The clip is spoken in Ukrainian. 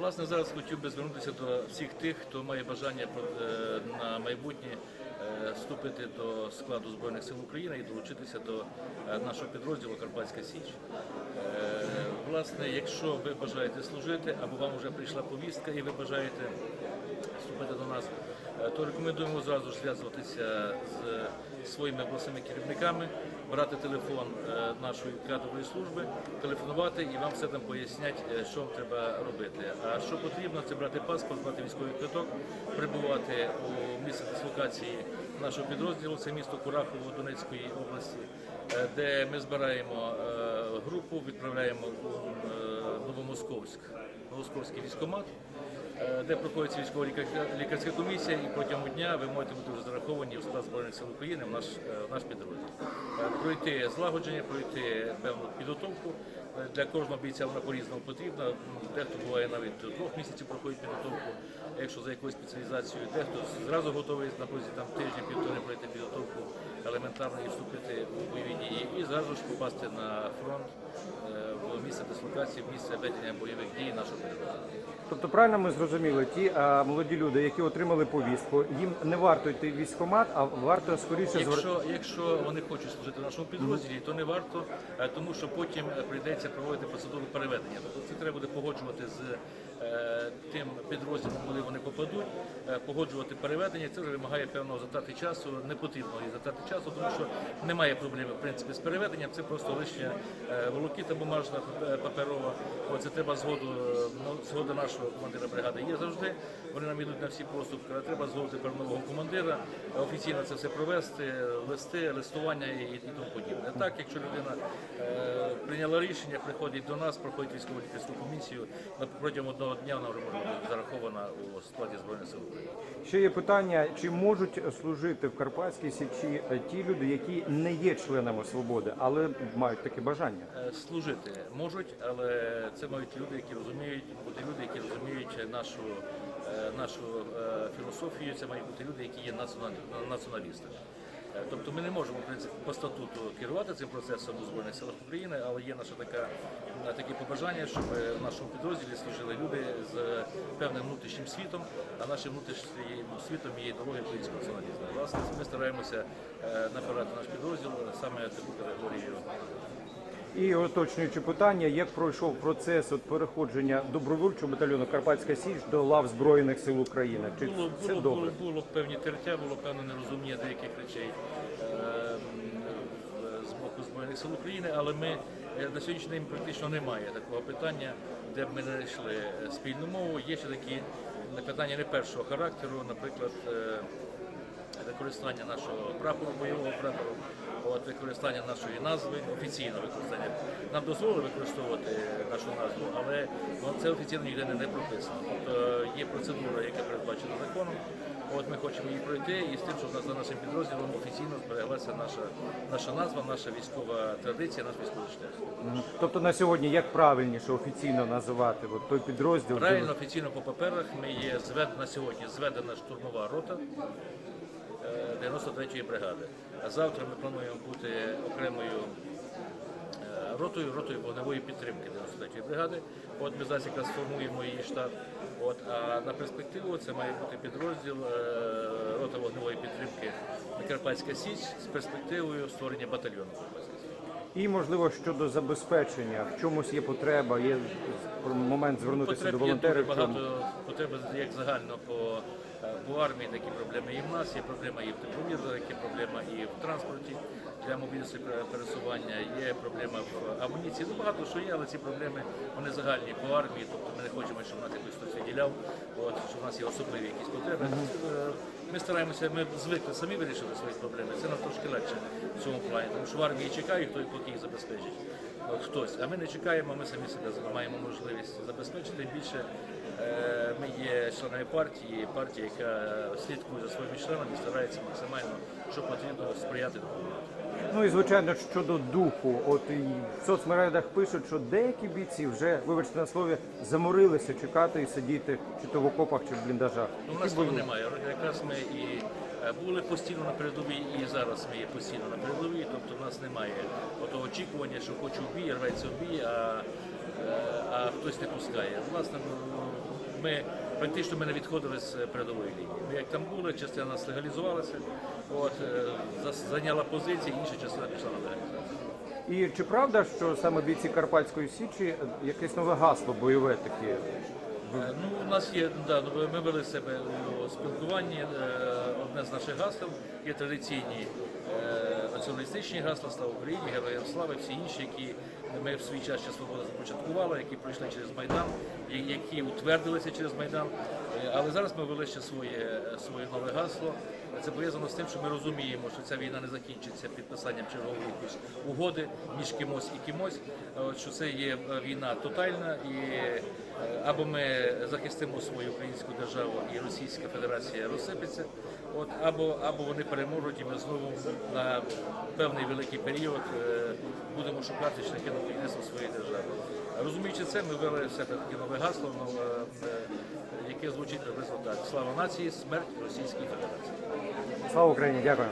Власне, зараз хотів би звернутися до всіх тих, хто має бажання е, на майбутнє е, вступити до складу Збройних сил України і долучитися до е, нашого підрозділу Карпатська Січ. Власне, якщо ви бажаєте служити або вам вже прийшла повістка і ви бажаєте вступити до нас, то рекомендуємо зразу ж зв'язуватися з своїми обласними керівниками, брати телефон е, нашої кадрової служби, телефонувати і вам все там пояснять, е, що вам треба робити. А що потрібно, це брати паспорт, брати військовий квиток, прибувати у місце дислокації нашого підрозділу, це місто Курахово Донецької області, е, де ми збираємо е, групу, відправляємо у е, Новомосковськ, Новомосковський військомат е, де проходиться військова лікарська комісія, і протягом дня ви можете бути вже зараховані в склад Збройних сил України в наш, е, в наш підрозділ. Е, Пройти злагодження, пройти певну підготовку. Е, Для кожного бійця вона по-різному потрібна. Дехто буває навіть до двох місяців проходить підготовку, якщо за якоюсь спеціалізацією, дехто зразу готовий на протязі там тижня-півтори пройти підготовку елементарно і вступити у бойові дії, і зразу ж попасти на фронт е, в місце дислокації, в місце ведення бойових дій нашого підрозділу. Тобто, правильно ми зрозуміли, ті а, молоді люди, які отримали повістку, їм не варто йти в військкомат, а варто скоріше. Якщо, якщо вони хочуть служити в нашому підрозділі, то не варто, е, тому що потім е, прийдеться проводити процедуру переведення. Тобто це треба буде погоджувати з е, тим підрозділом, куди вони попадуть, е, погоджувати переведення. Це вже вимагає певного затрати часу. Не потрібно і затрати часу, тому що немає проблеми в принципі з переведенням. Це просто лише е, волокіта бумажна е, паперова. Оце треба згоду е, ну, згода нашого командира бригади є завжди. Вони нам йдуть на всі поступки, але треба згодити нового командира, офіційно це все провести, листи, листування і, і тому подібне. Так, якщо людина е, прийняла рішення, приходить до нас, проходить військову лікарську комісію, протягом одного дня вона вже може бути зарахована у складі Збройних сил України. ще є питання: чи можуть служити в Карпатській січі е, ті люди, які не є членами свободи, але мають таке бажання? Е, Служити можуть, але це мають люди, які розуміють, бути люди, які розуміють нашу, е, нашу філософію. Це мають бути люди, які є націоналістами. Тобто ми не можемо в принципі, по статуту керувати цим процесом у Збройних силах України, але є наше така, таке побажання, щоб в нашому підрозділі служили певним внутрішнім світом, а нашим внутрішнім світом є ідеологія українського націоналізму. Власне, ми стараємося е, набирати наш підрозділ саме таку категорію І уточнюючи питання, як пройшов процес от переходження добровольчого батальйону Карпатська Січ до лав Збройних сил України? Чи Було, це було, добре? було, було певні тертя, було певне нерозуміння деяких речей е, з боку Збройних сил України, але ми е, на сьогоднішній день практично немає такого питання, де б ми знайшли е, спільну мову. Є ще такі питання не першого характеру, наприклад, е, використання нашого прапору, бойового прапору, от, використання нашої назви, офіційне використання. Нам дозволили використовувати нашу назву, але ну, це офіційно ніде не, прописано. Тобто є процедура, яка передбачена законом. От ми хочемо її пройти і з тим, щоб за нашим підрозділом офіційно збереглася наша, наша назва, наша військова традиція, наш військовий шлях. Тобто на сьогодні як правильніше офіційно називати от той підрозділ? Правильно, офіційно по паперах ми є звед на сьогодні зведена штурмова рота е, 93-ї бригади. А завтра ми плануємо бути окремою е, ротою, ротою вогневої підтримки 93-ї бригади. От ми зараз якраз формуємо її штаб. От, а на перспективу це має бути підрозділ е, рота вогневої підтримки Карпатська Січ з перспективою створення батальйону. І можливо щодо забезпечення, в чомусь є потреба, є момент звернутися Потреб до є волонтерів. дуже багато потреби як загально по, е, по армії, такі проблеми і в нас, є проблема і в тепловізорах, є проблема і в транспорті для мобільності пересування, є проблема в амуніції. Ну багато що є, але ці проблеми вони загальні по армії, тобто ми не хочемо, щоб нас якось хтось виділяв, от, що в нас є особливі якісь потреби. Е, Ми стараємося, ми звикли самі вирішити свої проблеми. Це нам трошки легше в цьому плані, тому що в армії чекають, хто поки їх забезпечить. Хтось, а ми не чекаємо, ми самі себе маємо можливість забезпечити. Тим більше е, ми є членами партії, партія, яка слідкує за своїми членами, старається максимально, що потрібно сприяти допомоги. Ну і звичайно щодо духу. От і в соцмережах пишуть, що деякі бійці вже, вибачте на слові, заморилися чекати і сидіти чи то в окопах, чи в бліндажах. Ну, у нас того немає. Якраз ми і е, були постійно на передовій, і зараз ми є постійно на передовій. Тобто в нас немає того очікування, що хочу в бій, рветься в бій, а, е, а хтось не пускає. Власне, ну, ми практично ми не відходили з передової лінії. Ми як там були, частина нас легалізувалася, от, е, зайняла позиції, інша частина пішла на легалізацію. І чи правда, що саме бійці Карпатської Січі якесь нове гасло бойове таке? Ну, у нас є, да, ну, ми вели себе у спілкуванні. е, Одне з наших гасел є традиційні е, націоналістичні гасла Слава Україні, Героям Слави, всі інші, які ми в свій час ще свобода започаткували, які пройшли через Майдан, які утвердилися через Майдан. Е, Але зараз ми ввели ще своє, своє нове гасло. Це пов'язано з тим, що ми розуміємо, що ця війна не закінчиться підписанням чергової угоди між кимось і кимось. Що це є е, війна тотальна, і е, або ми захистимо свою українську державу, і Російська Федерація розсипеться, от або або вони переможуть, і ми знову на певний великий період е, будемо шукати шляхи на будівництво своєї держави. Розуміючи це, ми ввели все таки нове гасло, е, яке звучить приблизно так: слава нації, смерть Російській Федерації. Слава Україні, дякую.